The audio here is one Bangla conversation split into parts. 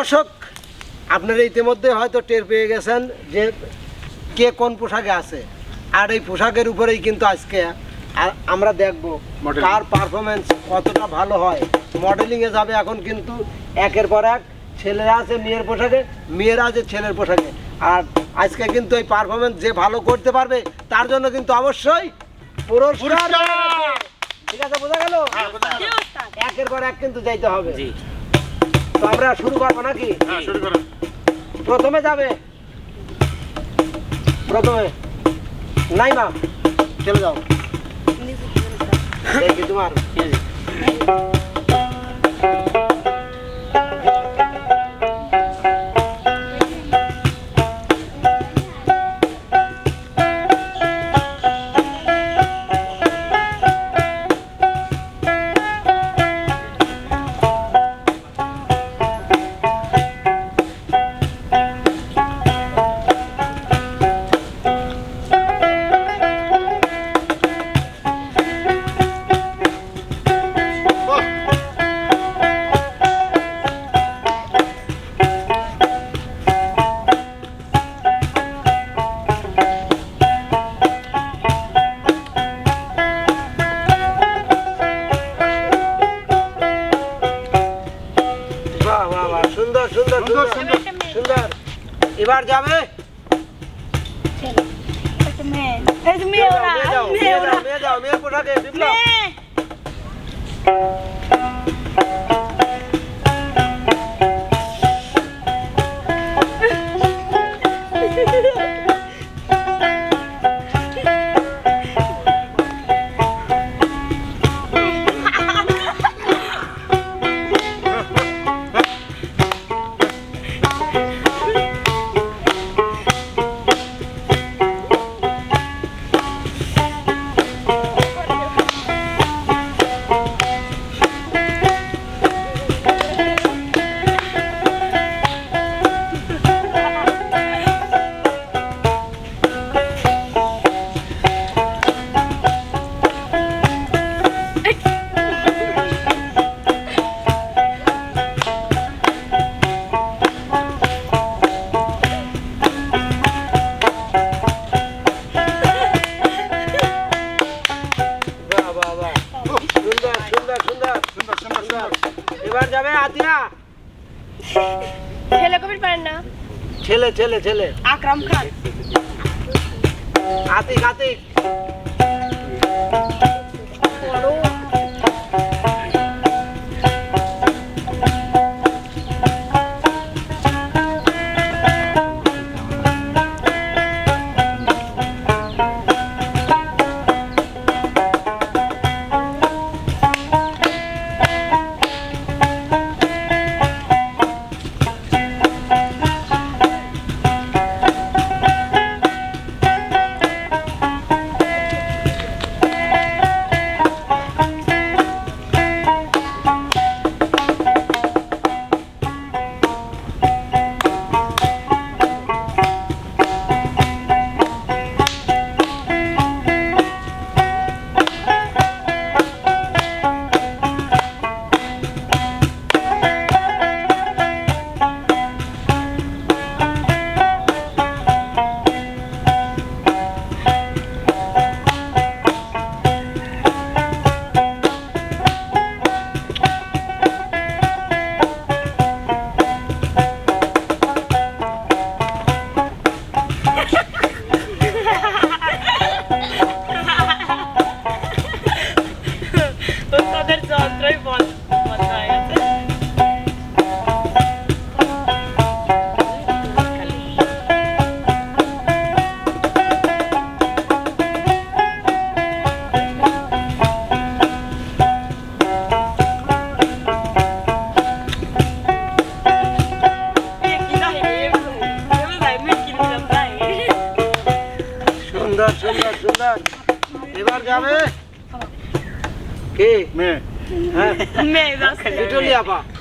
দর্শক আপনারা ইতিমধ্যে হয়তো টের পেয়ে গেছেন যে কে কোন পোশাকে আছে। আর এই পোশাকের উপরেই কিন্তু আজকে আমরা দেখব. কার পারফরমেন্স কতটা ভালো হয়। মডেলিংয়ে যাবে এখন কিন্তু একের পর এক ছেলেরা আছে মেয়ের পোশাকে মেয়েরা আছে ছেলের পোশাকে। আর আজকে কিন্তু এই পারফরমেন্স যে ভালো করতে পারবে তার জন্য কিন্তু অবশ্যই পুরস্কার ঠিক আছে বোঝা গেল। একের পর এক কিন্তু যাইতে হবে। জি। তো আমরা শুরু করব নাকি? হ্যাঁ শুরু প্রথমে যাবে? প্রথমে নাই মা চলে যাও। তোমার। এবার যাবে মেয়ে মেয়ে যাও মেয়ে যাও মেয়ে যাও মেয়ে যাও মেয়ের পোশাকে বিপ্লব বাহ ছেলে ছেলে আকরাম খান। আতিক আতিক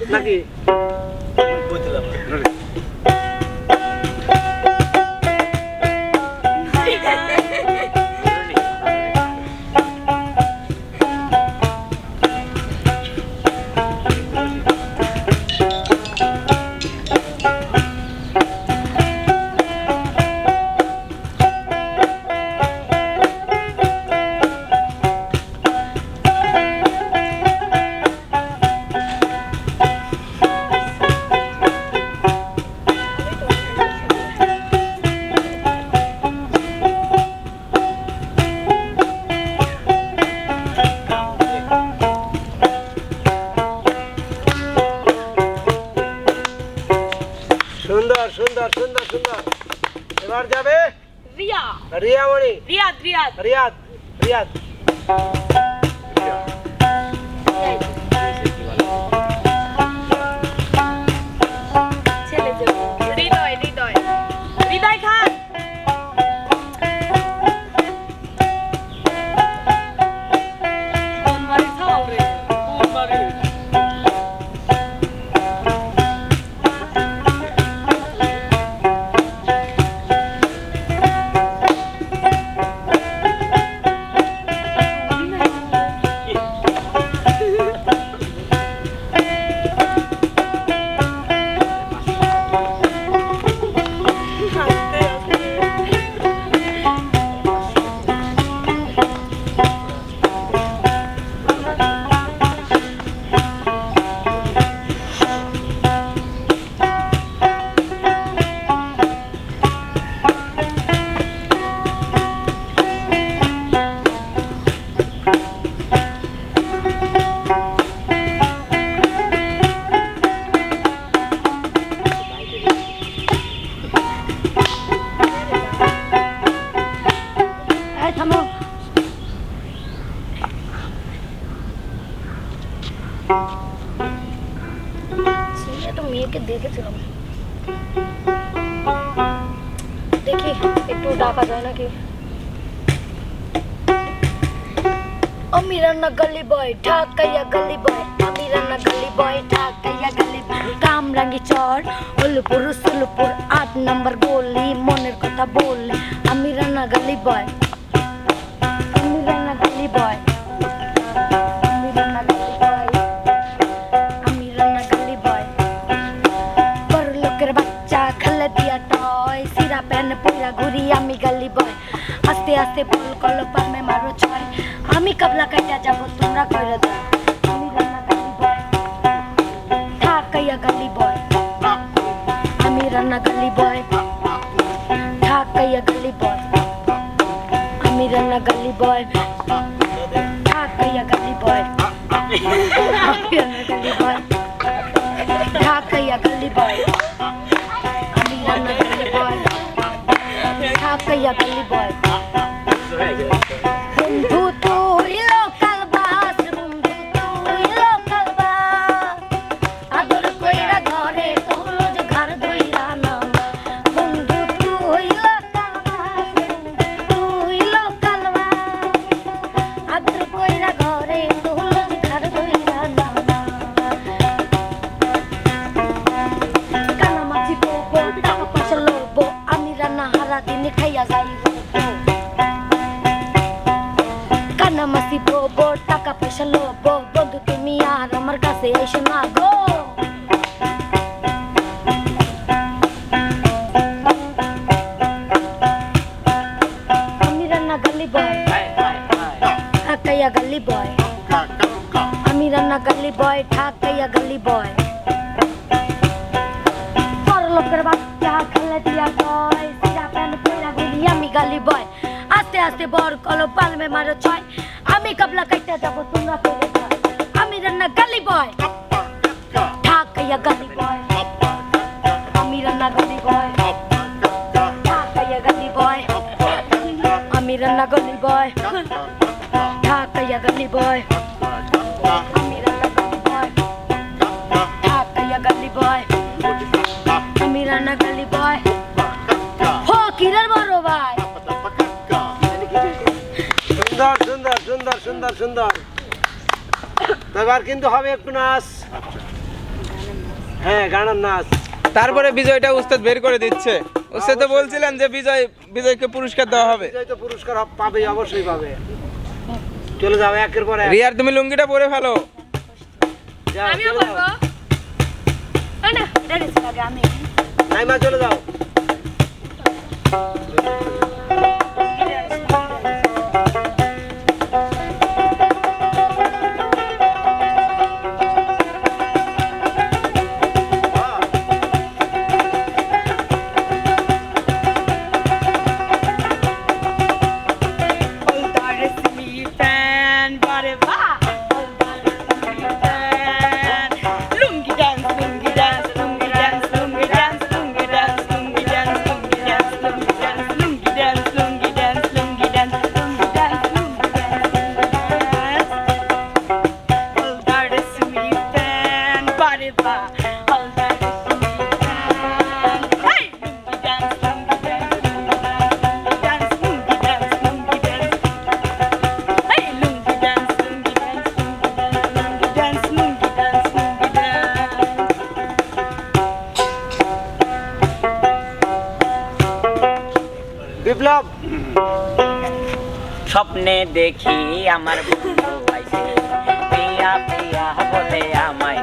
নাকি રિયાવળી રિયાદ રિયાદ. રિયાદ રિયાદ দেখি, একটু ডাকা যায় নাকি? আমি রান্না গলি বয়, ঢাকাইয়া গলি বয়, আমি রান্না গলি বয়, ঢাকাইয়া গলি কামরাঙ্গি চর, হলুপুর সুলুপুর আট নম্বর গলি, মনের কথা বললি আমি রান্না গলি বয়। আস্তে আস্তে ফুল কলো পামে মারো ছয়। আমি কাবলা কাটা যাব, তোমরা করে দাও। আমি রান্না গলি বয়। ঢাকাইয়া গলি বয়। আমি রান্না গলি বয়। ঢাকাইয়া গলি বয়। আমি রান্না গলি বয়। আমি রান্না গালি বয় ঢাকাইয়া গালি বয় আমি রান্না গালি বয় ঢাকাইয়া গালি বয় আমি রান্না গালি বয় হো কিরের বড় সুন্দর সুন্দর সুন্দর সুন্দর সুন্দর। এবার কিন্তু হবে একটু নাচ। হ্যাঁ গানের নাচ। তারপরে বিজয়টা উস্তাদ বের করে দিচ্ছে। উস্তাদ তো বলছিলেন যে বিজয় বিজয়কে পুরস্কার দেওয়া হবে। বিজয় তো পুরস্কার পাবে অবশ্যই পাবে। চলে যাও একের পর এক। রিয়ার তুমি লুঙ্গিটা পরে ফেলো। যাও, আমিও চলে না না ড্রেস লাগে আমি। নাইমা চলে যাও। বিপ্লব। স্বপ্নে দেখি আমার বন্ধু পাইছে পিয়া পিয়া বলে আমায়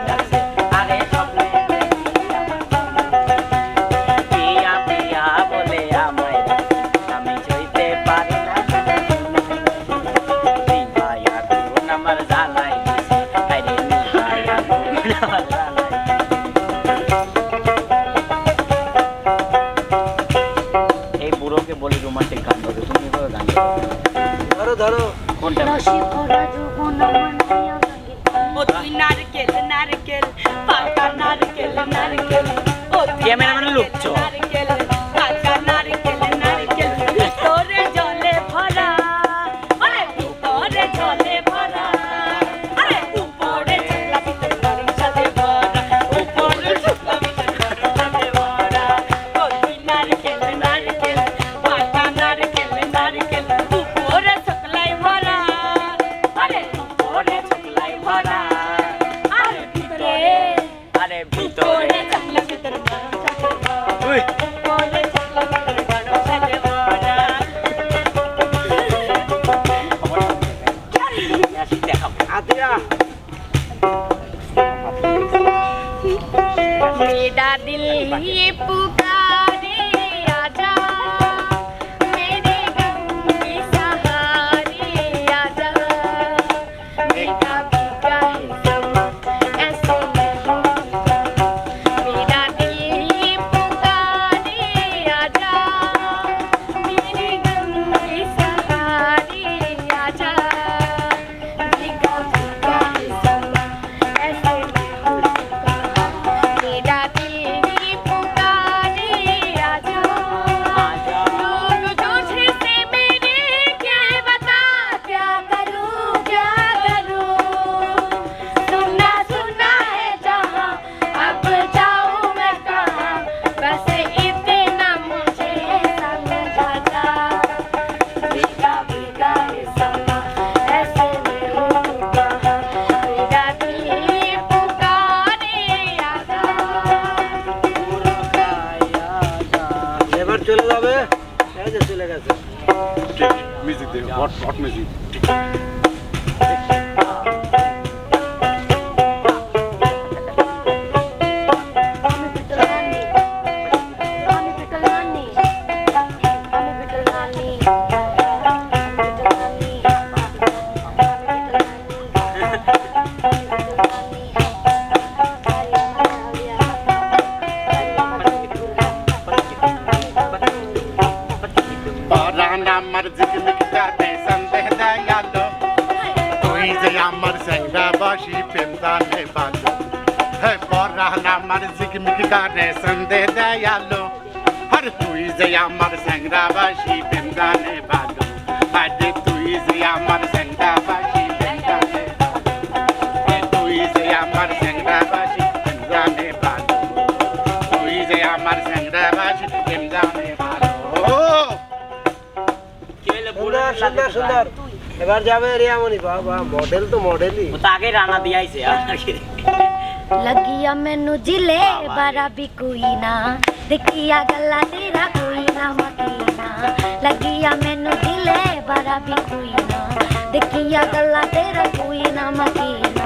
ধরো ধরো। কোনটা? ও তুই নারকেল নারকেল পাকা নারকেল নারকেল। ও ক্যামেরাম্যান লুকছো। নারকেল পাকা নারকেল। ভরা তুই যে আমার সেংরাবাসী বৃন্দানে ভালো আর তুই যে আমার সেংরাবাসী যে আমার সেংরাবাসী বৃন্দানে ভালো তুই যে আমার সেংরাবাসী বৃন্দানে ভালো সুন্দর সুন্দর। এবার যাবে রিয়ামণি, বাবা মডেল তো মডেলই তাকে রানা দিয়াইছে আর लगिया मैनू ज़िले बारा भी कोई ना दिखिया गला तेरा कोई ना मकीना लगिया मैनू ज़िले बारा भी कोई ना दिखिया गला तेरा कोई ना मकीना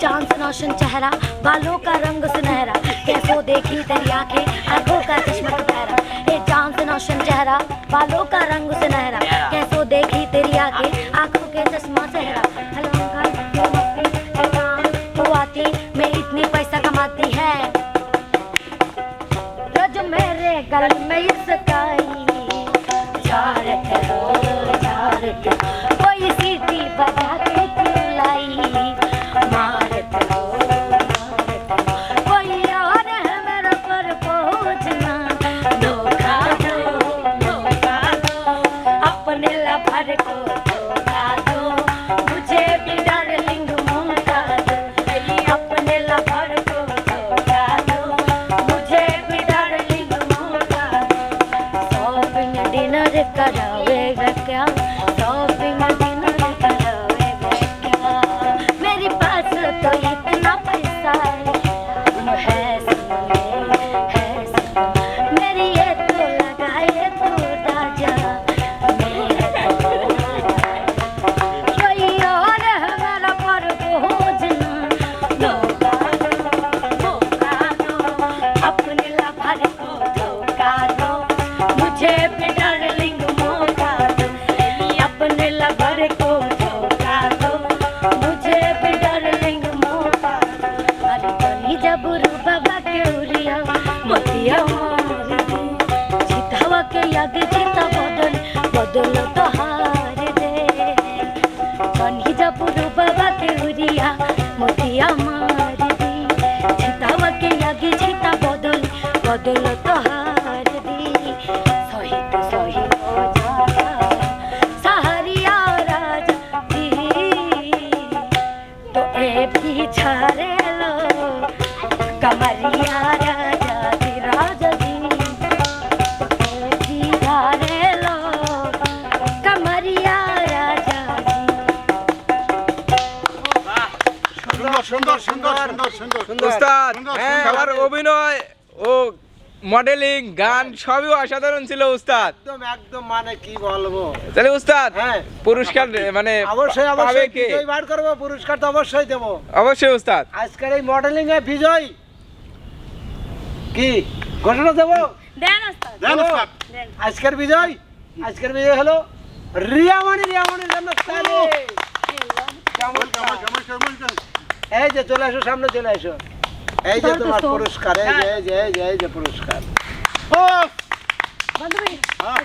चाँद नौशन चेहरा बालों का रंग सुनहरा कैसो देखी तेरी आँखें आँखों का चश्मा चेहरा ए चाँद नौशन चेहरा बालों का रंग सुनहरा আর কো বদল তোহার মডেলিং গান সবই অসাধারণ ছিল উস্তাদ। একদম একদম মানে কি বলব? তাহলে উস্তাদ হ্যাঁ। পুরস্কার মানে অবশ্যই অবশ্যই বিজয় বার করব পুরস্কার তো অবশ্যই দেবো। অবশ্যই উস্তাদ। আজকের এই মডেলিং এ বিজয়। কি? ঘোষণা দেবো? দেন দেন। আজকের বিজয়? আজকের বিজয় হলো রিয়ামণি রিয়ামণির জন্য তালি। এই যে চলে আসো সামনে চলে আসো। এই যে তোমার। পুরস্কার এই যে এই যে এই যে এই যে পুরস্কার ও, বান্ধবী হ্যাঁ।